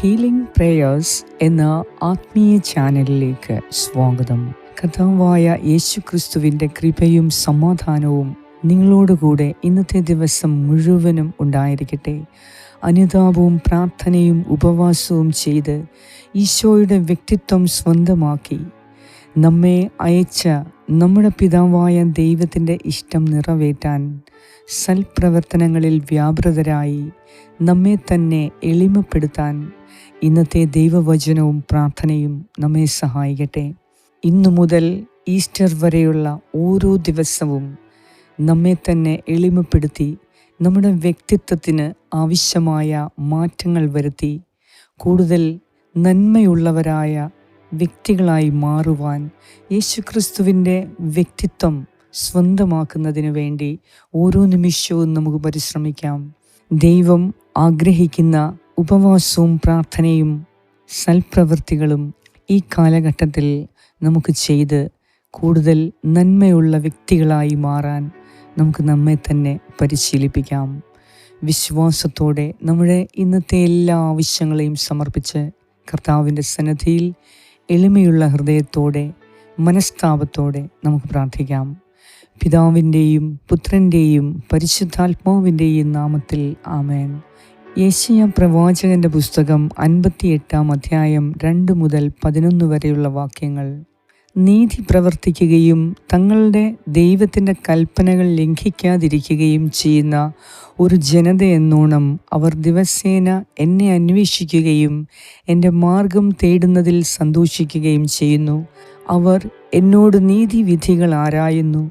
Healing prayers എന്ന ആത്മീയ ചാനലിലേക്ക് സ്വാഗതം. കഥാവായ യേശു ക്രിസ്തുവിന്റെ കൃപയും സമാധാനവും നിങ്ങളോടുകൂടെ ഇന്നത്തെ ദിവസം മുഴുവനും ഉണ്ടായിരിക്കട്ടെ. അനുതാപവും പ്രാർത്ഥനയും ഉപവാസവും ചെയ്ത് ഈശോയുടെ വ്യക്തിത്വം സ്വന്തമാക്കി. നമ്മെ അയച്ച നമ്മുടെ പിതാവായ ദൈവത്തിന്റെ ഇഷ്ടം നിറവേറ്റാൻ സൽപ്രവർത്തനങ്ങളിൽ വ്യാപൃതരായി നമ്മെ തന്നെ എളിമപ്പെടുത്താൻ ഇന്നത്തെ ദൈവവചനവും പ്രാർത്ഥനയും നമ്മെ സഹായിക്കട്ടെ. ഇന്നു മുതൽ ഈസ്റ്റർ വരെയുള്ള ഓരോ ദിവസവും നമ്മെ തന്നെ എളിമപ്പെടുത്തി നമ്മുടെ വ്യക്തിത്വത്തിന് ആവശ്യമായ മാറ്റങ്ങൾ വരുത്തി കൂടുതൽ നന്മയുള്ളവരായ വ്യക്തികളായി മാറുവാൻ യേശുക്രിസ്തുവിന്റെ വ്യക്തിത്വം സ്വന്തമാക്കുന്നതിന് വേണ്ടി ഓരോ നിമിഷവും നമുക്ക് പരിശ്രമിക്കാം. ദൈവം ആഗ്രഹിക്കുന്ന ഉപവാസവും പ്രാർത്ഥനയും സൽപ്രവൃത്തികളും ഈ കാലഘട്ടത്തിൽ നമുക്ക് ചെയ്ത് കൂടുതൽ നന്മയുള്ള വ്യക്തികളായി മാറാൻ നമുക്ക് നമ്മെ തന്നെ പരിശീലിപ്പിക്കാം. വിശ്വാസത്തോടെ നമ്മുടെ ഇന്നത്തെ എല്ലാ ആവശ്യങ്ങളെയും സമർപ്പിച്ച് കർത്താവിന്റെ സന്നദ്ധിയിൽ എളിമയുള്ള ഹൃദയത്തോടെ മനസ്താപത്തോടെ നമുക്ക് പ്രാർത്ഥിക്കാം. പിതാവിന്റെയും പുത്രന്റെയും പരിശുദ്ധാത്മാവിന്റെയും നാമത്തിൽ ആമേൻ. യേശയ പ്രവാചകന്റെ പുസ്തകം അൻപത്തിയെട്ടാം അധ്യായം രണ്ട് മുതൽ പതിനൊന്ന് വരെയുള്ള വാക്യങ്ങൾ. നീതി പ്രവർത്തിക്കുകയും തങ്ങളുടെ ദൈവത്തിന്റെ കൽപ്പനകൾ ലംഘിക്കാതിരിക്കുകയും ചെയ്യുന്ന ഒരു ജനത എന്നോണം അവർ ദിവസേന എന്നെ അന്വേഷിക്കുകയും എന്റെ മാർഗം തേടുന്നതിൽ സന്തോഷിക്കുകയും ചെയ്യുന്നു. അവർ എന്നോട് നീതിവിധികൾ ആരായുന്നു.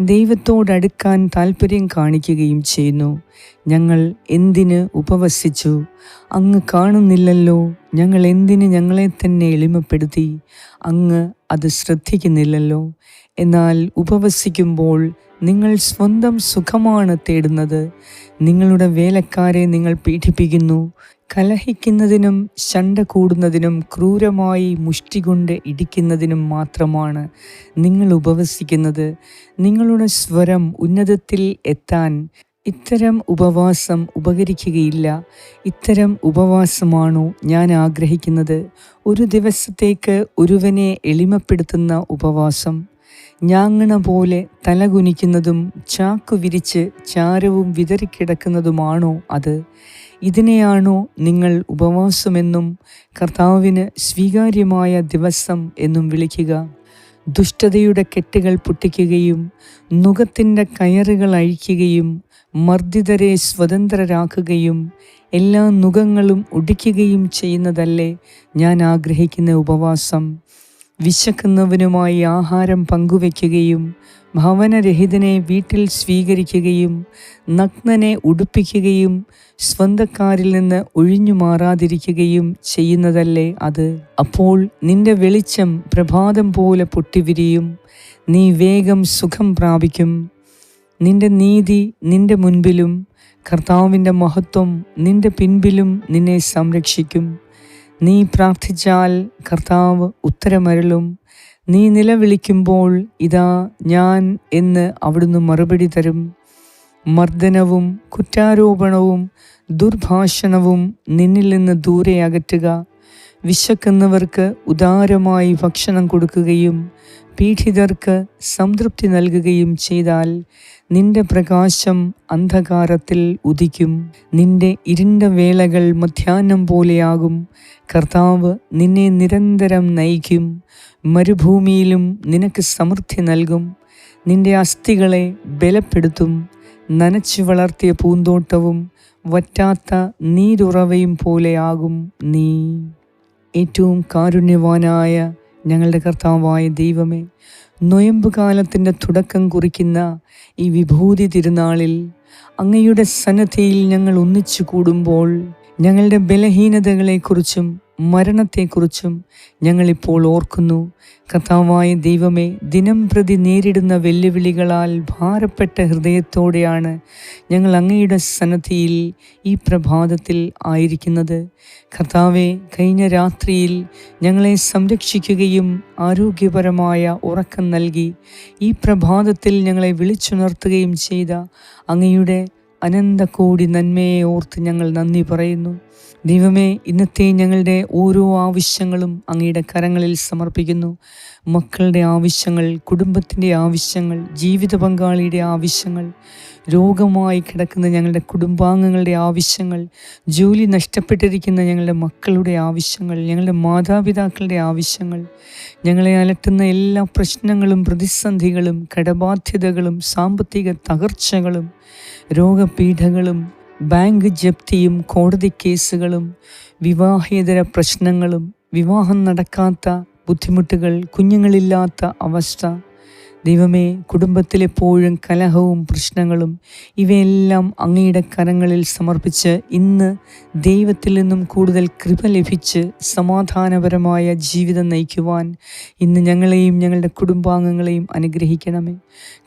ദൈവത്തോടടുക്കാൻ താല്പര്യം കാണിക്കുകയും ചെയ്യുന്നു. ഞങ്ങൾ എന്തിന് ഉപവസിച്ചു? അങ്ങ് കാണുന്നില്ലല്ലോ. ഞങ്ങൾ എന്തിന് ഞങ്ങളെ തന്നെ എളിമപ്പെടുത്തി? അങ്ങ് അത് ശ്രദ്ധിക്കുന്നില്ലല്ലോ. എന്നാൽ ഉപവസിക്കുമ്പോൾ നിങ്ങൾ സ്വന്തം സുഖമാണ് തേടുന്നത്. നിങ്ങളുടെ വേലക്കാരെ നിങ്ങൾ പീഡിപ്പിക്കുന്നു. കലഹിക്കുന്നതിനും ശണ്ട കൂടുന്നതിനും ക്രൂരമായി മുഷ്ടികൊണ്ട് ഇടിക്കുന്നതിനും മാത്രമാണ് നിങ്ങൾ ഉപവസിക്കുന്നത്. നിങ്ങളുടെ സ്വരം ഉന്നതത്തിൽ എത്താൻ ഇത്തരം ഉപവാസം ഉപകരിക്കുകയില്ല. ഇത്തരം ഉപവാസമാണോ ഞാൻ ആഗ്രഹിക്കുന്നത്. ഒരു ദിവസത്തേക്ക് ഒരുവനെ എളിമപ്പെടുത്തുന്ന ഉപവാസം. ഞാങ്ങണ പോലെ തലകുനിക്കുന്നതും ചാക്കു വിരിച്ച് ചാരവും വിതറിക്കിടക്കുന്നതുമാണോ അത്. ഇതിനെയാണോ നിങ്ങൾ ഉപവാസമെന്നും കർത്താവിന് സ്വീകാര്യമായ ദിവസം എന്നും വിളിക്കുക. ദുഷ്ടതയുടെ കെട്ടുകൾ പൊട്ടിക്കുകയും നുഖത്തിന്റെ കയറുകൾ അഴിക്കുകയും മർദ്ദിതരെ സ്വതന്ത്രരാക്കുകയും എല്ലാ നുഖങ്ങളും ഒടിക്കുകയും ചെയ്യുന്നതല്ലേ ഞാൻ ആഗ്രഹിക്കുന്ന ഉപവാസം. വിശക്കുന്നവനുമായി ആഹാരം പങ്കുവയ്ക്കുകയും ഭവനരഹിതനെ വീട്ടിൽ സ്വീകരിക്കുകയും നഗ്നനെ ഉടുപ്പിക്കുകയും സ്വന്തക്കാരിൽ നിന്ന് ഒഴിഞ്ഞു മാറാതിരിക്കുകയും ചെയ്യുന്നതല്ലേ അത്. അപ്പോൾ നിന്റെ വെളിച്ചം പ്രഭാതം പോലെ പൊട്ടിവിരിയും. നീ വേഗം സുഖം പ്രാപിക്കും. നിന്റെ നീതി നിന്റെ മുൻപിലും കർത്താവിന്റെ മഹത്വം നിന്റെ പിൻപിലും നിന്നെ സംരക്ഷിക്കും. നീ പ്രാർത്ഥിച്ചാൽ കർത്താവ് ഉത്തരമരളും. നീ നിലവിളിക്കുമ്പോൾ ഇതാ ഞാൻ എന്ന് അവിടുന്ന് മറുപടി തരും. മർദ്ദനവും കുറ്റാരോപണവും ദുർഭാഷണവും നിന്നിൽ നിന്ന് ദൂരെ അകറ്റുക. വിശക്കുന്നവർക്ക് ഉദാരമായി ഭക്ഷണം കൊടുക്കുകയും പീഡിതർക്ക് സംതൃപ്തി നൽകുകയും ചെയ്താൽ നിന്റെ പ്രകാശം അന്ധകാരത്തിൽ ഉദിക്കും. നിന്റെ ഇരുണ്ട വേളകൾ മധ്യാഹ്നം പോലെയാകും. കർത്താവ് നിന്നെ നിരന്തരം നയിക്കും. മരുഭൂമിയിലും നിനക്ക് സമൃദ്ധി നൽകും. നിന്റെ അസ്ഥികളെ ബലപ്പെടുത്തും. നനച്ചു വളർത്തിയ പൂന്തോട്ടവും വറ്റാത്ത നീരുറവയും പോലെയാകും നീ. ഏറ്റവും കാരുണ്യവാനായ ഞങ്ങളുടെ കർത്താവായ ദൈവമേ നൊയമ്പ് കാലത്തിന്റെ തുടക്കം കുറിക്കുന്ന ഈ വിഭൂതി തിരുനാളിൽ അങ്ങയുടെ സന്നദ്ധയിൽ ഞങ്ങൾ ഒന്നിച്ചു കൂടുമ്പോൾ ഞങ്ങളുടെ ബലഹീനതകളെക്കുറിച്ചും മരണത്തെക്കുറിച്ചും ഞങ്ങളിപ്പോൾ ഓർക്കുന്നു. കഥാവായ ദൈവമേ ദിനം പ്രതി നേരിടുന്ന വെല്ലുവിളികളാൽ ഭാരപ്പെട്ട ഹൃദയത്തോടെയാണ് ഞങ്ങൾ അങ്ങയുടെ സന്നദ്ധിയിൽ ഈ പ്രഭാതത്തിൽ ആയിരിക്കുന്നത്. കഥാവെ കഴിഞ്ഞ രാത്രിയിൽ ഞങ്ങളെ സംരക്ഷിക്കുകയും ആരോഗ്യപരമായ ഉറക്കം നൽകി ഈ പ്രഭാതത്തിൽ ഞങ്ങളെ വിളിച്ചുണർത്തുകയും ചെയ്ത അങ്ങയുടെ അനന്തകോടി നന്മയെ ഓർത്ത് ഞങ്ങൾ നന്ദി പറയുന്നു. ദൈവമേ ഇന്നത്തെ ഞങ്ങളുടെ ഓരോ ആവശ്യങ്ങളും അങ്ങയുടെ കരങ്ങളിൽ സമർപ്പിക്കുന്നു. മക്കളുടെ ആവശ്യങ്ങൾ കുടുംബത്തിന്റെ ആവശ്യങ്ങൾ ജീവിത പങ്കാളിയുടെ ആവശ്യങ്ങൾ രോഗമായി കിടക്കുന്ന ഞങ്ങളുടെ കുടുംബാംഗങ്ങളുടെ ആവശ്യങ്ങൾ ജോലി നഷ്ടപ്പെട്ടിരിക്കുന്ന ഞങ്ങളുടെ മക്കളുടെ ആവശ്യങ്ങൾ ഞങ്ങളുടെ മാതാപിതാക്കളുടെ ആവശ്യങ്ങൾ ഞങ്ങളെ അലട്ടുന്ന എല്ലാ പ്രശ്നങ്ങളും പ്രതിസന്ധികളും കടബാധ്യതകളും സാമ്പത്തിക തകർച്ചകളും രോഗപീഠകളും ബാങ്ക് ജപ്തിയും കോടതി കേസുകളും വിവാഹേതര പ്രശ്നങ്ങളും വിവാഹം നടക്കാത്ത ബുദ്ധിമുട്ടുകൾ കുഞ്ഞുങ്ങളില്ലാത്ത അവസ്ഥ ദൈവമേ കുടുംബത്തിലെപ്പോഴും കലഹവും പ്രശ്നങ്ങളും ഇവയെല്ലാം അങ്ങയുടെ കരങ്ങളിൽ സമർപ്പിച്ച് ഇന്ന് ദൈവത്തിൽ നിന്നും കൂടുതൽ കൃപ ലഭിച്ച് സമാധാനപരമായ ജീവിതം നയിക്കുവാൻ ഇന്ന് ഞങ്ങളെയും ഞങ്ങളുടെ കുടുംബാംഗങ്ങളെയും അനുഗ്രഹിക്കണമേ.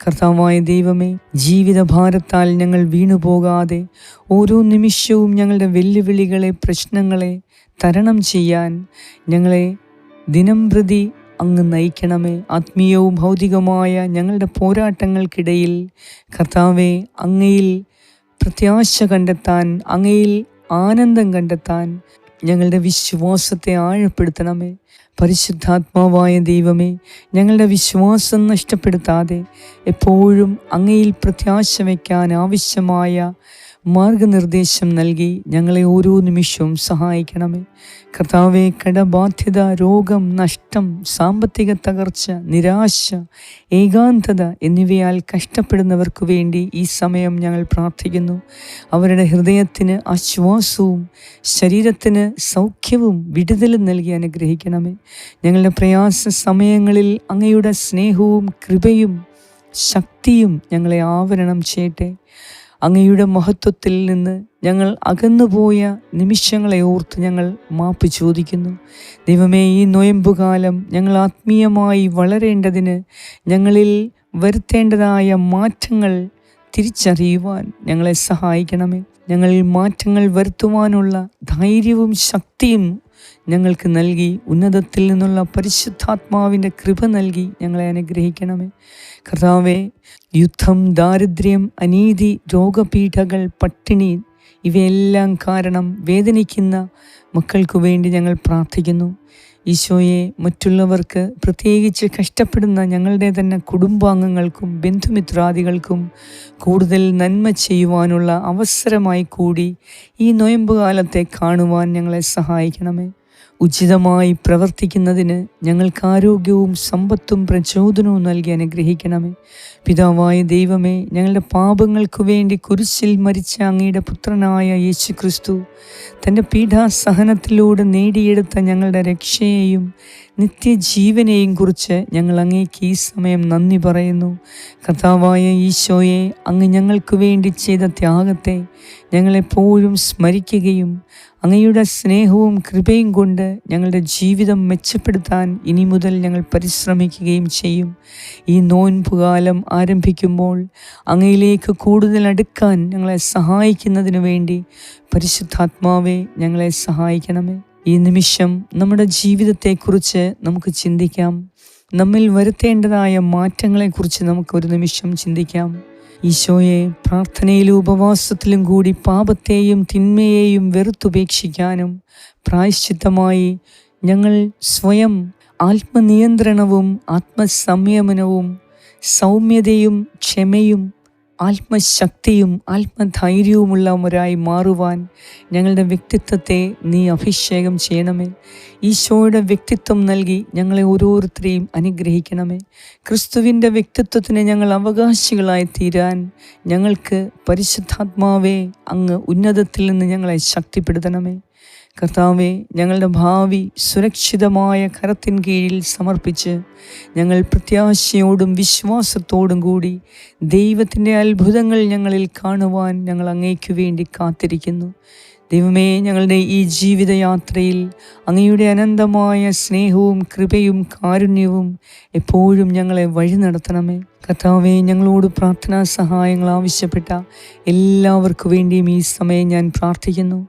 കർത്താവായ ദൈവമേ ജീവിതഭാരത്താൽ ഞങ്ങൾ വീണുപോകാതെ ഓരോ നിമിഷവും ഞങ്ങളുടെ വെല്ലുവിളികളെ പ്രശ്നങ്ങളെ തരണം ചെയ്യാൻ ഞങ്ങളെ ദിനം പ്രതി അങ്ങ് നയിക്കണമേ. ആത്മീയവും ഭൗതികവുമായ ഞങ്ങളുടെ പോരാട്ടങ്ങൾക്കിടയിൽ കർത്താവെ അങ്ങയിൽ പ്രത്യാശ കണ്ടെത്താൻ അങ്ങയിൽ ആനന്ദം കണ്ടെത്താൻ ഞങ്ങളുടെ വിശ്വാസത്തെ ആഴപ്പെടുത്തണമേ. പരിശുദ്ധാത്മാവായ ദൈവമേ ഞങ്ങളുടെ വിശ്വാസം നഷ്ടപ്പെടുത്താതെ എപ്പോഴും അങ്ങയിൽ പ്രത്യാശ വയ്ക്കാൻ ആവശ്യമായ മാർഗനിർദ്ദേശം നൽകി ഞങ്ങളെ ഓരോ നിമിഷവും സഹായിക്കണമേ. കർത്താവെ കടബാധ്യത രോഗം നഷ്ടം സാമ്പത്തിക തകർച്ച നിരാശ ഏകാന്തത എന്നിവയാൽ കഷ്ടപ്പെടുന്നവർക്ക് വേണ്ടി ഈ സമയം ഞങ്ങൾ പ്രാർത്ഥിക്കുന്നു. അവരുടെ ഹൃദയത്തിന് ആശ്വാസവും ശരീരത്തിന് സൗഖ്യവും വിടുതലും നൽകി അനുഗ്രഹിക്കണമേ. ഞങ്ങളുടെ പ്രയാസ സമയങ്ങളിൽ അങ്ങയുടെ സ്നേഹവും കൃപയും ശക്തിയും ഞങ്ങളെ ആവരണം ചെയ്യട്ടെ. അങ്ങയുടെ മഹത്വത്തിൽ നിന്ന് ഞങ്ങൾ അകന്നുപോയ നിമിഷങ്ങളെ ഓർത്ത് ഞങ്ങൾ മാപ്പ് ചോദിക്കുന്നു. ദൈവമേ ഈ നൊയമ്പുകാലം ഞങ്ങൾ ആത്മീയമായി വളരേണ്ടതിന് ഞങ്ങളിൽ വരുത്തേണ്ടതായ മാറ്റങ്ങൾ തിരിച്ചറിയുവാൻ ഞങ്ങളെ സഹായിക്കണമേ. ഞങ്ങളിൽ മാറ്റങ്ങൾ വരുത്തുവാനുള്ള ധൈര്യവും ശക്തിയും ഞങ്ങൾക്ക് നൽകി ഉന്നതത്തിൽ നിന്നുള്ള പരിശുദ്ധാത്മാവിന്റെ കൃപ നൽകി ഞങ്ങളെ അനുഗ്രഹിക്കണമേ. കർത്താവെ യുദ്ധം ദാരിദ്ര്യം അനീതി രോഗപീഠകൾ പട്ടിണി ഇവയെല്ലാം കാരണം വേദനിക്കുന്ന മക്കൾക്കു വേണ്ടി ഞങ്ങൾ പ്രാർത്ഥിക്കുന്നു. ഈശോയെ മറ്റുള്ളവർക്ക് പ്രത്യേകിച്ച് കഷ്ടപ്പെടുന്ന ഞങ്ങളുടെ തന്നെ കുടുംബാംഗങ്ങൾക്കും ബന്ധുമിത്രാദികൾക്കും കൂടുതൽ നന്മ ചെയ്യുവാനുള്ള അവസരമായി കൂടി ഈ നൊയമ്പ് കാലത്തെ കാണുവാൻ ഞങ്ങളെ സഹായിക്കണമേ. ഉചിതമായി പ്രവർത്തിക്കുന്നതിന് ഞങ്ങൾക്ക് ആരോഗ്യവും സമ്പത്തും പ്രചോദനവും നൽകി അനുഗ്രഹിക്കണമേ. പിതാവായ ദൈവമേ ഞങ്ങളുടെ പാപങ്ങൾക്കു വേണ്ടി കുരിശിൽ മരിച്ച അങ്ങയുടെ പുത്രനായ യേശു ക്രിസ്തു തന്റെ പീഠാസഹനത്തിലൂടെ നേടിയെടുത്ത ഞങ്ങളുടെ രക്ഷയെയും നിത്യജീവനെയും കുറിച്ച് ഞങ്ങൾ അങ്ങേക്ക് ഈ സമയം നന്ദി പറയുന്നു. കഥാവായ ഈശോയെ അങ്ങ് ഞങ്ങൾക്ക് വേണ്ടി ചെയ്ത ത്യാഗത്തെ ഞങ്ങളെപ്പോഴും സ്മരിക്കുകയും അങ്ങയുടെ സ്നേഹവും കൃപയും കൊണ്ട് ഞങ്ങളുടെ ജീവിതം മെച്ചപ്പെടുത്താൻ ഇനി മുതൽ ഞങ്ങൾ പരിശ്രമിക്കുകയും ചെയ്യും. ഈ നോൻപുകാലം ആരംഭിക്കുമ്പോൾ അങ്ങയിലേക്ക് കൂടുതൽ അടുക്കാൻ ഞങ്ങളെ സഹായിക്കുന്നതിന് വേണ്ടി പരിശുദ്ധാത്മാവെ ഞങ്ങളെ സഹായിക്കണമേ. ഈ നിമിഷം നമ്മുടെ ജീവിതത്തെക്കുറിച്ച് നമുക്ക് ചിന്തിക്കാം. നമ്മിൽ വരുത്തേണ്ടതായ മാറ്റങ്ങളെക്കുറിച്ച് നമുക്ക് ഒരു നിമിഷം ചിന്തിക്കാം. ഈശോയെ പ്രാർത്ഥനയിലും ഉപവാസത്തിലും കൂടി പാപത്തെയും തിന്മയെയും വെറുത്തുപേക്ഷിക്കാനും പ്രായശ്ചിത്തമായി ഞങ്ങൾ സ്വയം ആത്മനിയന്ത്രണവും ആത്മസംയമനവും സൗമ്യതയും ക്ഷമയും ആത്മശക്തിയും ആത്മധൈര്യവുമുള്ളവരായി മാറുവാൻ ഞങ്ങളുടെ വ്യക്തിത്വത്തെ നീ അഭിഷേകം ചെയ്യണമേ. ഈശോയുടെ വ്യക്തിത്വം നൽകി ഞങ്ങളെ ഓരോരുത്തരെയും അനുഗ്രഹിക്കണമേ. ക്രിസ്തുവിന്റെ വ്യക്തിത്വത്തിന് ഞങ്ങൾ അവകാശികളായി തീരാൻ ഞങ്ങൾക്ക് പരിശുദ്ധാത്മാവേ അങ്ങ് ഉന്നതത്തിൽ നിന്ന് ഞങ്ങളെ ശക്തിപ്പെടുത്തണമേ. കർത്താവെ ഞങ്ങളുടെ ഭാവി സുരക്ഷിതമായ കരത്തിൻ കീഴിൽ സമർപ്പിച്ച് ഞങ്ങൾ പ്രത്യാശയോടും വിശ്വാസത്തോടും കൂടി ദൈവത്തിന്റെ അത്ഭുതങ്ങൾ ഞങ്ങളിൽ കാണുവാൻ ഞങ്ങൾ അങ്ങേക്കു വേണ്ടി കാത്തിരിക്കുന്നു. ദൈവമേ ഞങ്ങളുടെ ഈ ജീവിതയാത്രയിൽ അങ്ങയുടെ അനന്തമായ സ്നേഹവും കൃപയും കാരുണ്യവും എപ്പോഴും ഞങ്ങളെ വഴി നടത്തണമേ. കർത്താവെ ഞങ്ങളോട് പ്രാർത്ഥനാ സഹായങ്ങൾ ആവശ്യപ്പെട്ട എല്ലാവർക്കു വേണ്ടിയും ഈ സമയം ഞാൻ പ്രാർത്ഥിക്കുന്നു.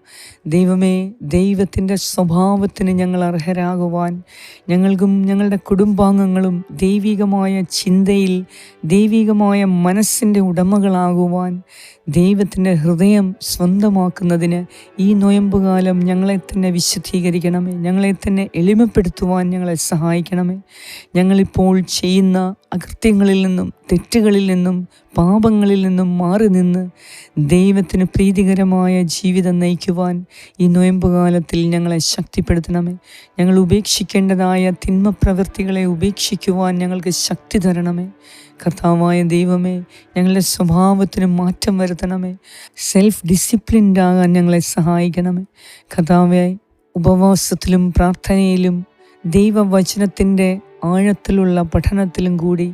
ദൈവമേ ദൈവത്തിന്റെ സ്വഭാവത്തിന് ഞങ്ങൾ അർഹരാകുവാൻ ഞങ്ങൾക്കും ഞങ്ങളുടെ കുടുംബാംഗങ്ങളും ദൈവികമായ ചിന്തയിൽ ദൈവികമായ മനസ്സിന്റെ ഉടമകളാകുവാൻ ദൈവത്തിന്റെ ഹൃദയം സ്വന്തമാക്കുന്നതിന് ഈ നോയമ്പുകാലം ഞങ്ങളെ തന്നെ വിശുദ്ധീകരിക്കണമേ. ഞങ്ങളെ തന്നെ എളിമപ്പെടുത്തുവാൻ ഞങ്ങളെ സഹായിക്കണമേ. ഞങ്ങളിപ്പോൾ ചെയ്യുന്ന അകൃത്യങ്ങളിൽ നിന്നും തെറ്റുകളിൽ നിന്നും പാപങ്ങളിൽ നിന്നും മാറി നിന്ന് ദൈവത്തിന് പ്രീതികരമായ ജീവിതം നയിക്കുവാൻ ഈ നോയമ്പുകാലത്തിൽ ഞങ്ങളെ ശക്തിപ്പെടുത്തണമേ. ഞങ്ങൾ ഉപേക്ഷിക്കേണ്ടതായ തിന്മ പ്രവൃത്തികളെ ഉപേക്ഷിക്കുവാൻ ഞങ്ങൾക്ക് ശക്തി തരണമേ. കർത്താവായ ദൈവമേ ഞങ്ങളുടെ സ്വഭാവത്തിന് മാറ്റം വരുത്തണമേ. സെൽഫ് ഡിസിപ്ലിൻഡ് ആകാൻ ഞങ്ങളെ സഹായിക്കണമേ. കർത്താവെ ഉപവാസത്തിലും പ്രാർത്ഥനയിലും ദൈവവചനത്തിന്റെ ആഴത്തിലുള്ള പഠനത്തിലും കൂടി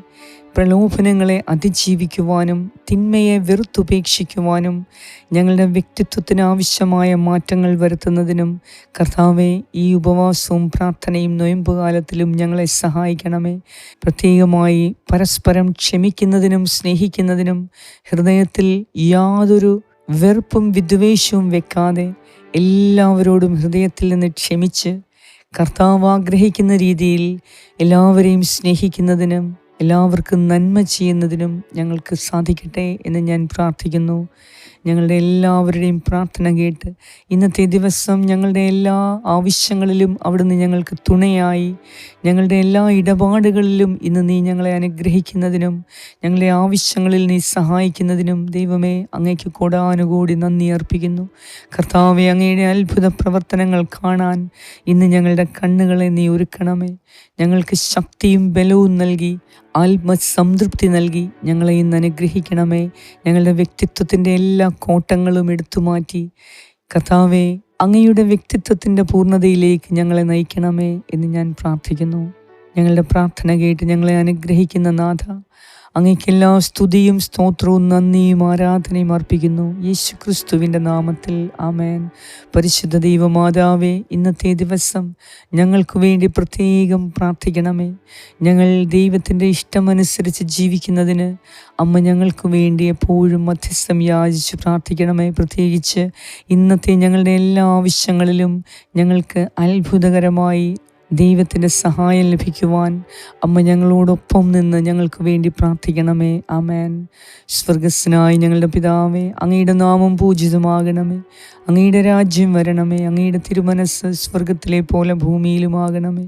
പ്രലോഭനങ്ങളെ അതിജീവിക്കുവാനും തിന്മയെ വെറുത്തുപേക്ഷിക്കുവാനും ഞങ്ങളുടെ വ്യക്തിത്വത്തിന് ആവശ്യമായ മാറ്റങ്ങൾ വരുത്തുന്നതിനും കർത്താവെ ഈ ഉപവാസവും പ്രാർത്ഥനയും നൊയമ്പുകാലത്തിലും ഞങ്ങളെ സഹായിക്കണമേ. പ്രത്യേകമായി പരസ്പരം ക്ഷമിക്കുന്നതിനും സ്നേഹിക്കുന്നതിനും ഹൃദയത്തിൽ യാതൊരു വെറുപ്പും വിദ്വേഷവും വെക്കാതെ എല്ലാവരോടും ഹൃദയത്തിൽ നിന്ന് ക്ഷമിച്ച് കർത്താവ് ആഗ്രഹിക്കുന്ന രീതിയിൽ എല്ലാവരെയും സ്നേഹിക്കുന്നതിനും എല്ലാവർക്കും നന്മ ചെയ്യുന്നതിനും ഞങ്ങൾക്ക് സാധിക്കട്ടെ എന്ന് ഞാൻ പ്രാർത്ഥിക്കുന്നു. ഞങ്ങളുടെ എല്ലാവരുടെയും പ്രാർത്ഥന കേട്ട് ഇന്നത്തെ ദിവസം ഞങ്ങളുടെ എല്ലാ ആവശ്യങ്ങളിലും അവിടുന്ന് ഞങ്ങൾക്ക് തുണയായി. ഞങ്ങളുടെ എല്ലാ ഇടപാടുകളിലും ഇന്ന് നീ ഞങ്ങളെ അനുഗ്രഹിക്കുന്നതിനും ഞങ്ങളുടെ ആവശ്യങ്ങളിൽ നീ സഹായിക്കുന്നതിനും ദൈവമേ അങ്ങയ്ക്ക് കൂടാനുകൂടി നന്ദി അർപ്പിക്കുന്നു. കർത്താവെ അങ്ങയുടെ അത്ഭുത പ്രവർത്തനങ്ങൾ കാണാൻ ഇന്ന് ഞങ്ങളുടെ കണ്ണുകളെ നീ ഒരുക്കണമേ. ഞങ്ങൾക്ക് ശക്തിയും ബലവും നൽകി ആത്മസംതൃപ്തി നൽകി ഞങ്ങളെ ഇന്ന് അനുഗ്രഹിക്കണമേ. ഞങ്ങളുടെ വ്യക്തിത്വത്തിന്റെ എല്ലാ കോട്ടങ്ങളും എടുത്തു മാറ്റി. കഥാവെ അങ്ങയുടെ വ്യക്തിത്വത്തിന്റെ പൂർണതയിലേക്ക് ഞങ്ങളെ നയിക്കണമേ എന്ന് ഞാൻ പ്രാർത്ഥിക്കുന്നു. ഞങ്ങളുടെ പ്രാർത്ഥന കേട്ട് ഞങ്ങളെ അനുഗ്രഹിക്കുന്ന നാഥ അങ്ങയ്ക്കെല്ലാ സ്തുതിയും സ്തോത്രവും നന്ദിയും ആരാധനയും അർപ്പിക്കുന്നു. യേശു ക്രിസ്തുവിന്റെ നാമത്തിൽ ആമേൻ. പരിശുദ്ധ ദൈവമാതാവേ ഇന്നത്തെ ദിവസം ഞങ്ങൾക്ക് വേണ്ടി പ്രത്യേകം പ്രാർത്ഥിക്കണമേ. ഞങ്ങൾ ദൈവത്തിന്റെ ഇഷ്ടമനുസരിച്ച് ജീവിക്കുന്നതിന് അമ്മ ഞങ്ങൾക്ക് വേണ്ടി എപ്പോഴും മധ്യസ്ഥം യാചിച്ച് പ്രാർത്ഥിക്കണമേ. പ്രത്യേകിച്ച് ഇന്നത്തെ ഞങ്ങളുടെ എല്ലാ ആവശ്യങ്ങളിലും ഞങ്ങൾക്ക് അത്ഭുതകരമായി ദൈവത്തിന്റെ സഹായം ലഭിക്കുവാൻ അമ്മ ഞങ്ങളോടൊപ്പം നിന്ന് ഞങ്ങൾക്ക് വേണ്ടി പ്രാർത്ഥിക്കണമേ. ആമേൻ. സ്വർഗസ്നായി ഞങ്ങളുടെ പിതാവേ അങ്ങയുടെ നാമം പൂജിതമാകണമേ. അങ്ങയുടെ രാജ്യം വരണമേ. അങ്ങയുടെ തിരുമനസ് സ്വർഗത്തിലെ പോലെ ഭൂമിയിലുമാകണമേ.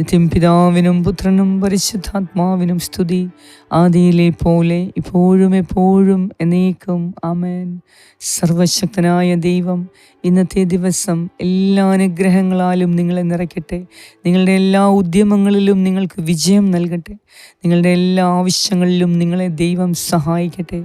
നിത്യം പിതാവിനും പുത്രനും പരിശുദ്ധാത്മാവിനും സ്തുതി. ആദിയിലെ പോലെ ഇപ്പോഴും എപ്പോഴും എന്നേക്കും. ആമേൻ. സർവശക്തനായ ദൈവം ഇന്നത്തെ ദിവസം എല്ലാ അനുഗ്രഹങ്ങളാലും നിങ്ങളെ നിറയ്ക്കട്ടെ. നിങ്ങളുടെ എല്ലാ ഉദ്യമങ്ങളിലും നിങ്ങൾക്ക് വിജയം നൽകട്ടെ. നിങ്ങളുടെ എല്ലാ ആവശ്യങ്ങളിലും നിങ്ങളെ ദൈവം സഹായിക്കട്ടെ.